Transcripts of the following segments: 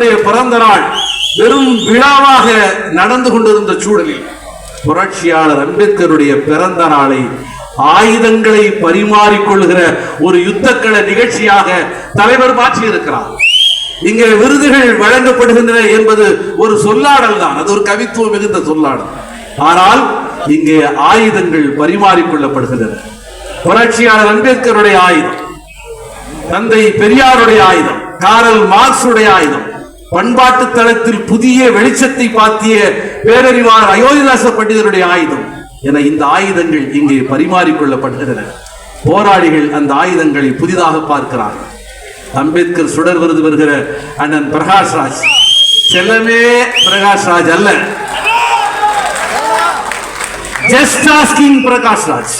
அம்பேத்கருடைய பிறந்த நாள் வெறும் விழாவாக நடந்து கொண்டிருந்த சூழலில் புரட்சியாளர் அம்பேத்கருடைய பிறந்த நாளை ஆயுதங்களை பரிமாறிக்கொள்கிற ஒரு யுத்தக்கள நிகழ்ச்சியாக தலைவர் மாற்றியிருக்கிறார். இங்கே விருதுகள் வழங்கப்படுகின்றன என்பது ஒரு சொல்லாடல் தான். அது ஒரு கவித்துவம் மிகுந்த சொல்லாடல். ஆனால் இங்கே ஆயுதங்கள் பரிமாறிக்கொள்ளப்படுகின்றன. புரட்சியாளர் அம்பேத்கருடைய ஆயுதம் தந்தை பெரியாருடைய ஆயுதம் காரல் மார்க்சுடைய ஆயுதம் பண்பாட்டு தளத்தில் புதிய வெளிச்சத்தை பாத்திய பேரறிவாளர் அயோத்திதாச பண்டிதருடைய ஆயுதம் என இந்த ஆயுதங்கள் இங்கே பரிமாறிக்கொள்ளப்படுகின்றன போராளிகள் அந்த ஆயுதங்களை புதிதாக பார்க்கிறார்கள் அம்பேத்கர் சுடர் விருது வருகிற அண்ணன் பிரகாஷ் ராஜ். செல்லமே பிரகாஷ் ராஜ் அல்ல. Just asking Prakash Raj.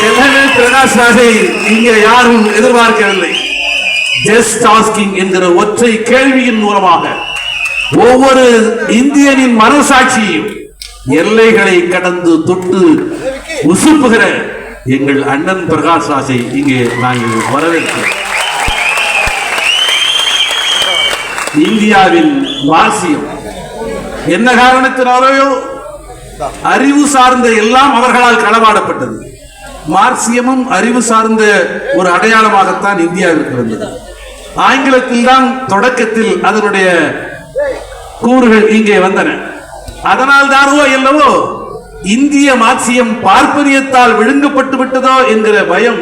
செல்லமே பிரகாஷ் ராஜை இங்கே யாரும் எதிர்பார்க்கவில்லை. ஜஸ்ட் ஆஸ்கிங் என்கிற ஒற்றை கேள்வியின் மூலமாக ஒவ்வொரு இந்தியனின் மனசாட்சியும் எல்லைகளை கடந்து தொட்டு உசுப்புகிற எங்கள் அண்ணன் பிரகாஷ் ராஜை இங்கே நாங்கள் வரவேற்கிறோம். இந்தியாவில் வாசியம் என்ன காரணத்தினாலேயோ? அறிவு சார்ந்த எல்லாம் அவர்களால் களவாடப்பட்டது. மார்க்சியமும் அறிவு சார்ந்த ஒரு அடையாளமாகத்தான் இந்தியாவிற்கு வந்தது. ஆங்கிலத்தில் தான் தொடக்கத்தில் அதனுடைய கூறுகள் இங்கே வந்தன. அதனால் தானோ என்னவோ இந்திய மார்க்சியம் பார்ப்பனியத்தால் விழுங்கப்பட்டு விட்டதோ என்கிற பயம்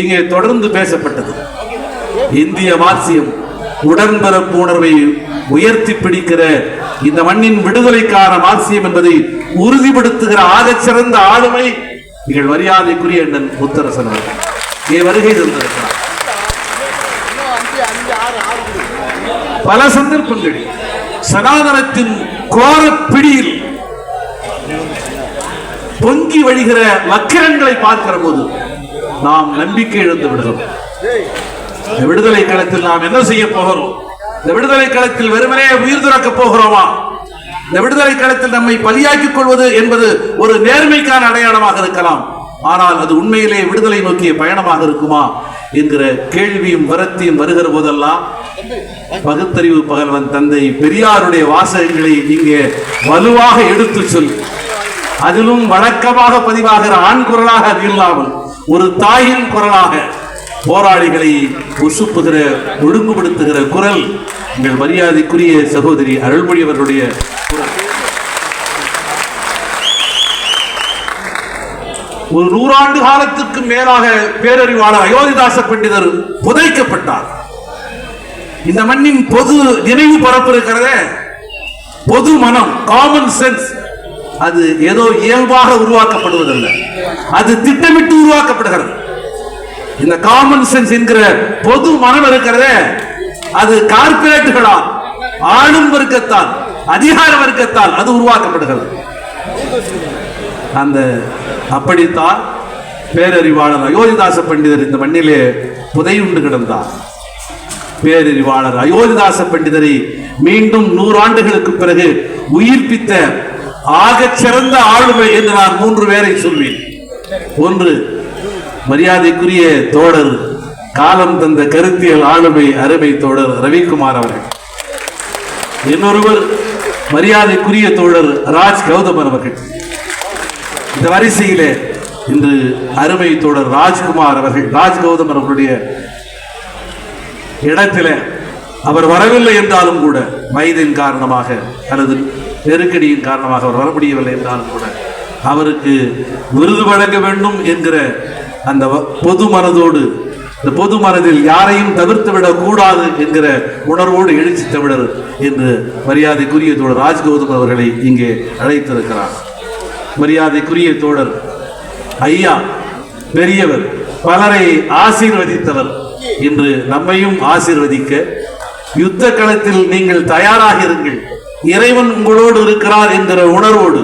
இங்கே தொடர்ந்து பேசப்பட்டது. இந்திய மார்க்சியம் உடன்பிறப்பு உணர்வை உயர்த்தி பிடிக்கிற இந்த மண்ணின் விடுதலைக்கான மார்க்சியம் என்பதை உறுதிப்படுத்துகிற ஆகச் சிறந்த ஆளுமை எங்கள் மரியாதைக்குரிய அண்ணன் முத்தரசன் அவர்கள். இங்கே வருகை தந்திருக்கிறார். பல சந்தர்ப்பங்களில் சனாதனத்தின் கோர பிடியில் பொங்கி வழிகிற வக்கிரங்களை பார்க்கிற போது நாம் நம்பிக்கை இழந்து விடுகிறோம். இந்த விடுதலை களத்தில் நாம் என்ன செய்ய போகிறோம்? இந்த விடுதலை களத்தில் வெறுமனே உயிர் துறக்க போகிறோமா? இந்த விடுதலை களத்தில் நம்மை பலியாக்கிக் கொள்வது என்பது ஒரு நேர்மைக்கான அடையாளமாக இருக்கலாம். ஆனால் அது உண்மையிலே விடுதலை நோக்கிய பயணமாக இருக்குமா என்கிற கேள்வியும் வரத்தியும் வருகிற போதெல்லாம் பகுத்தறிவு பகல்வன் தந்தை பெரியாருடைய வாசகங்களை இங்கே வலுவாக எடுத்து சொல். அதிலும் வழக்கமாக பதிவாகிற ஆண் குரலாக அது இல்லாமல் ஒரு தாயின் குரலாக போராளிகளை உசுப்புகிற ஒழுங்குபடுத்துகிற குரல். எங்கள் மரியாதைக்குரிய சகோதரி அருள்மொழி அவர்களுடைய குரல். ஒரு நூறாண்டு காலத்துக்கு மேலாக பேரறிவாளர் அயோத்திதாச பண்டிதர் புதைக்கப்பட்டார். இந்த மண்ணின் பொது நினைவு பரப்பு இருக்கிறதே பொது மனம் காமன் சென்ஸ் அது ஏதோ இயல்பாக உருவாக்கப்படுவதில்லை. அது திட்டமிட்டு உருவாக்கப்படுகிறது. இந்த காமன் சென்ஸ் என்கிற பொது மனம் இருக்கிறதே அது கார்பரேட்டுகளால் ஆளும் வர்க்கத்தால் அதிகார வர்க்கத்தால் அது உருவாக்கப்படுகிறது. அந்த அப்படித்தான் பேரறிவாளர் அயோத்திதாச பண்டிதர் இந்த மண்ணிலே புதையுண்டு கிடந்தார். பேரறிவாளர் அயோத்திதாச பண்டிதரை மீண்டும் நூறாண்டுகளுக்கு பிறகு உயிர்ப்பித்த ஆகச் சிறந்த ஆளுமை என்று நான் மூன்று பேரை சொல்வேன். ஒன்று மரியாதைக்குரிய தோழர் காலம் தந்த கருத்தியல் ஆளுமை அருமை தோழர் ரவிக்குமார் அவர்கள். இன்னொருவர் மரியாதைக்குரிய தோழர் ராஜ் கௌதமர் அவர்கள். இந்த வரிசையிலே இன்று அருமை தோழர் ராஜ்குமார் அவர்கள் ராஜ் கௌதமன் அவர்களுடைய இடத்திலே அவர் வரவில்லை என்றாலும் கூட வயதின் காரணமாக அல்லது நெருக்கடியின் காரணமாக அவர் வர முடியவில்லை என்றாலும் கூட அவருக்கு விருது வழங்க வேண்டும் என்கிற அந்த வ- பொது மனதோடு இந்த பொது மனதில் யாரையும் தவிர்த்து விடக் கூடாது என்கிற உணர்வோடு எழுச்சி தமிழர் என்று மரியாதைக்குரிய தோழர் ராஜ்கௌதம் அவர்களை இங்கே அழைத்திருக்கிறார். மரியாதைக்குரிய தோழர் ஐயா பெரியவர் பலரை ஆசீர்வதித்தவர் இன்று நம்மையும் ஆசீர்வதிக்க யுத்த களத்தில் நீங்கள் தயாராக இருங்கள். இறைவன் உங்களோடு இருக்கிறார் என்கிற உணர்வோடு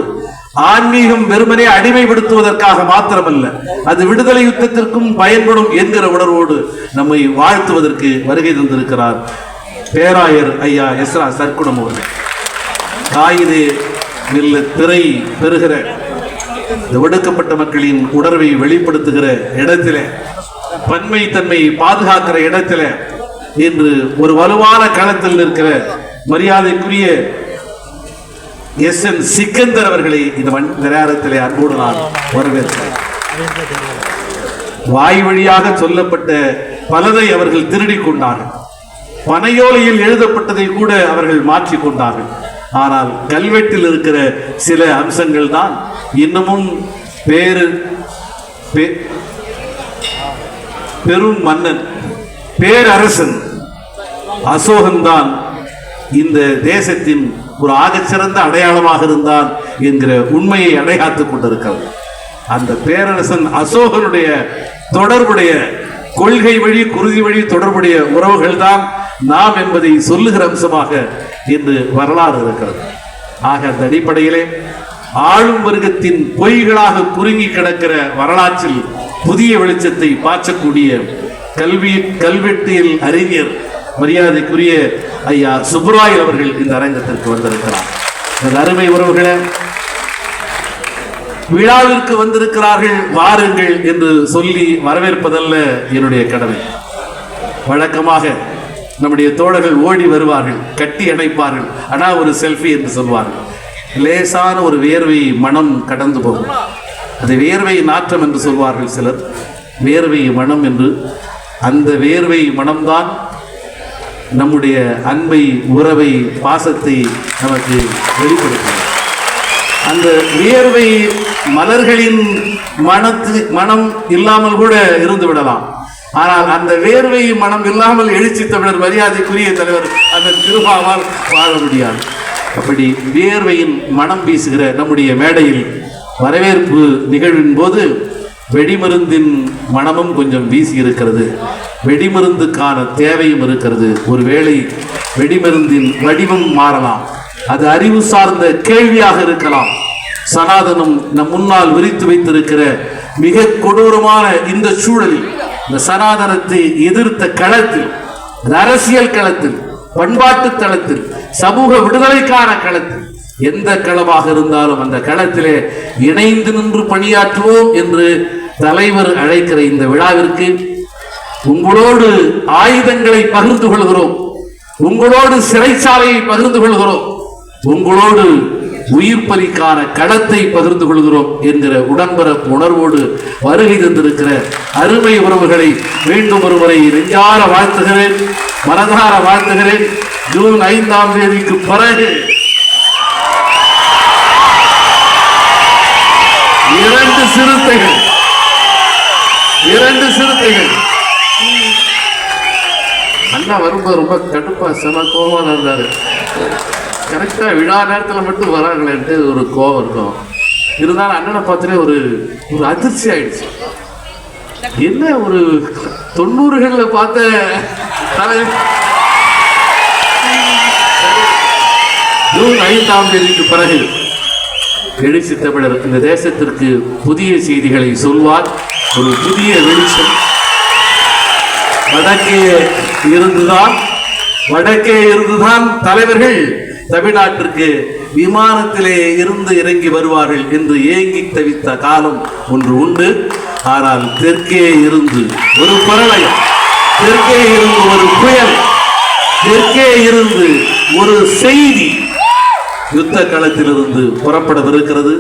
ஆன்மீகம் வெறுமனே அடிமைப்படுத்துவதற்காக மாத்திரமல்ல அது விடுதலை யுத்தத்திற்கும் பயன்படும் என்கிற உணர்வோடு நம்மை வாழ்த்துவதற்கு வருகை தந்திருக்கிறார் பேராயர் ஐயா எஸ்ரா சர்க்குணம் அவர்கள். காயிறு நில்ல திரை பெறுகிற இந்த ஒடுக்கப்பட்ட மக்களின் உணர்வை வெளிப்படுத்துகிற இடத்திலே பன்மை தன்மையை பாதுகாக்கிற இடத்திலே என்று ஒரு வலுவான களத்தில் இருக்கிற மரியாதைக்குரிய எஸ் என் சிக்கந்தர் அவர்களை இந்த மண் நேரத்திலே அன்போடு நான் வரவேற்கிறேன். வாய் வழியாக சொல்லப்பட்ட பலதை அவர்கள் திருடிக் கொண்டார்கள். பனையோலையில் எழுதப்பட்டதை கூட அவர்கள் மாற்றிக் கொண்டார்கள். ஆனால் கல்வெட்டில் இருக்கிற சில அம்சங்கள் தான் இன்னமும் பேரு பெரும் மன்னன் பேரரசன் அசோகன்தான் இந்த தேசத்தின் ஒரு ஆகச்சிறந்த அடையாளமாக இருந்தான் என்கிற உண்மையை அடையாத்துக் கொண்டிருக்கிறது அந்த பேரரசன் அசோகனுடைய தொடர்புடைய கொள்கை வழி குருதி வழி தொடர்புடைய உறவுகள் தான் நாம் என்பதை சொல்லுகிற அம்சமாக இன்று வரலாறு இருக்கிறது. ஆக அந்த அடிப்படையிலே ஆளும் வர்க்கத்தின் பொய்களாக குறுங்கி கிடக்கிற வரலாற்றில் புதிய வெளிச்சத்தை பாய்ச்சக்கூடிய கல்வி கல்வெட்டியல் அறிஞர் மரியாதைக்குரிய ஐயா சுப்ராயல் அவர்கள் இந்த அரங்கத்திற்கு வந்திருக்கிறார். எனது அருமை உறவுகளை விழாவிற்கு வந்திருக்கிறார்கள் வாருங்கள் என்று சொல்லி வரவேற்பதல்ல என்னுடைய கடமை. வழக்கமாக நம்முடைய தோழர்கள் ஓடி வருவார்கள் கட்டி அணைப்பார்கள். ஆனா ஒரு செல்ஃபி என்று சொல்வார்கள். லேசான ஒரு வேர்வை மனம் கடந்து போகும். அது வேர்வை நாற்றம் என்று சொல்வார்கள் சிலர். வேர்வை மனம் என்று. அந்த வேர்வை மனம்தான் நம்முடைய அன்பை உறவை பாசத்தை நமக்கு வெளிப்படுத்தும் அந்த வியர்வை மலர்களின் மனத்து மனம் இல்லாமல் கூட இருந்து விடலாம். ஆனால் அந்த வேர்வை மனம் இல்லாமல் எழுச்சி தமிழர் மரியாதைக்குரிய தலைவர் அந்த திருமாவால் வாழ முடியாது. அப்படி வேர்வையின் மனம் வீசுகிற நம்முடைய மேடையில் வரவேற்பு நிகழ்வின் போது வெடிமருந்தின் மனமும் கொஞ்சம் வீசி இருக்கிறது. வெடிமருந்துக்கான தேவையும் இருக்கிறது. ஒருவேளை வெடிமருந்தின் வடிவம் மாறலாம். அது அறிவு சார்ந்த கேள்வியாக இருக்கலாம். சனாதனம் நம் முன்னால் விரித்து வைத்திருக்கிற மிக கொடூரமான இந்த சூழலில் இந்த சனாதனத்தை எதிர்த்த களத்தில் அரசியல் களத்தில் பண்பாட்டு தளத்தில் சமூக விடுதலைக்கான களத்தில் எந்த களமாக இருந்தாலும் அந்த களத்திலே இணைந்து நின்று பணியாற்றுவோம் என்று தலைவர் அழைக்கிற இந்த விழாவிற்கு உங்களோடு ஆயுதங்களை பகிர்ந்து கொள்கிறோம். உங்களோடு சிறைச்சாலையை பகிர்ந்து கொள்கிறோம். உங்களோடு உயிர் பலிக்கான களத்தை பகிர்ந்து கொள்கிறோம் என்கிற உடன்பரப்பு உணர்வோடு வருகை தந்திருக்கிற அருமை உறவுகளை மீண்டும் ஒருமுறை நெஞ்சார வாழ்த்துகிறேன் மனதார வாழ்த்துகிறேன். ஜூன் ஐந்தாம் தேதிக்கு பிறகு இரண்டு சிறுத்தைகள் இரண்டு சிறுத்தைகள். அண்ணா வரும்போது ரொம்ப கடுப்பா செம கோபம் இருந்தாரு. கரெக்டாக விழா நேரத்தில் மட்டும் வராங்களேன்ட்டு ஒரு கோபம் இருக்கும். இருந்தாலும் அண்ணனை பார்த்தோன்னே ஒரு ஒரு அதிர்ச்சி ஆயிடுச்சு. என்ன ஒரு தொண்ணூறுகளில் பார்த்த தலைவர்? ஜூன் ஐந்தாம் தேதிக்கு பிறகு எழுச்சி தமிழர் இந்த தேசத்திற்கு புதிய செய்திகளை சொல்வார். ஒரு புதிய வெளிச்சம் வடக்கே இருந்துதான் வடக்கே இருந்துதான் தலைவர்கள் தமிழ்நாட்டிற்கு விமானத்திலே இருந்து இறங்கி வருவார்கள் என்று ஏங்கி தவித்த காலம் ஒன்று உண்டு. ஆனால் தெற்கே இருந்து ஒரு பிரளயம் தெற்கே இருந்து ஒரு புயல் தெற்கே இருந்து ஒரு செய்தி யுத்த களத்திலிருந்து புறப்படவிருக்கிறது.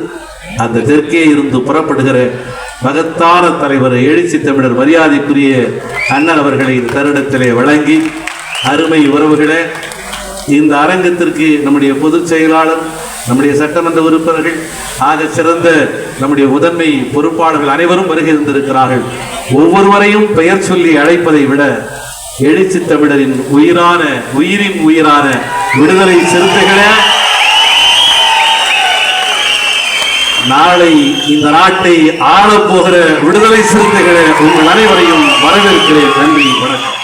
அந்த தெற்கே இருந்து புறப்படுகிற மகத்தான தலைவர் எழுச்சி தமிழர் மரியாதைக்குரிய அண்ணன் அவர்களை தருடத்திலே வழங்கி அருமை உறவுகளே இந்த அரங்கத்திற்கு நம்முடைய பொதுச் செயலாளர் நம்முடைய சட்டமன்ற உறுப்பினர்கள் ஆக சிறந்த நம்முடைய முதன்மை பொறுப்பாளர்கள் அனைவரும் வருகை இருந்திருக்கிறார்கள் ஒவ்வொருவரையும் பெயர் சொல்லி அழைப்பதை விட எழுச்சி தமிழரின் உயிரான உயிரின் உயிரான விடுதலை சிறுத்தைகளே நாளை இந்த நாட்டை ஆளப்போகிற விடுதலை சிறுத்தைகளை உங்கள் அனைவரையும் வரவேற்கிறேன். நன்றி வணக்கம்.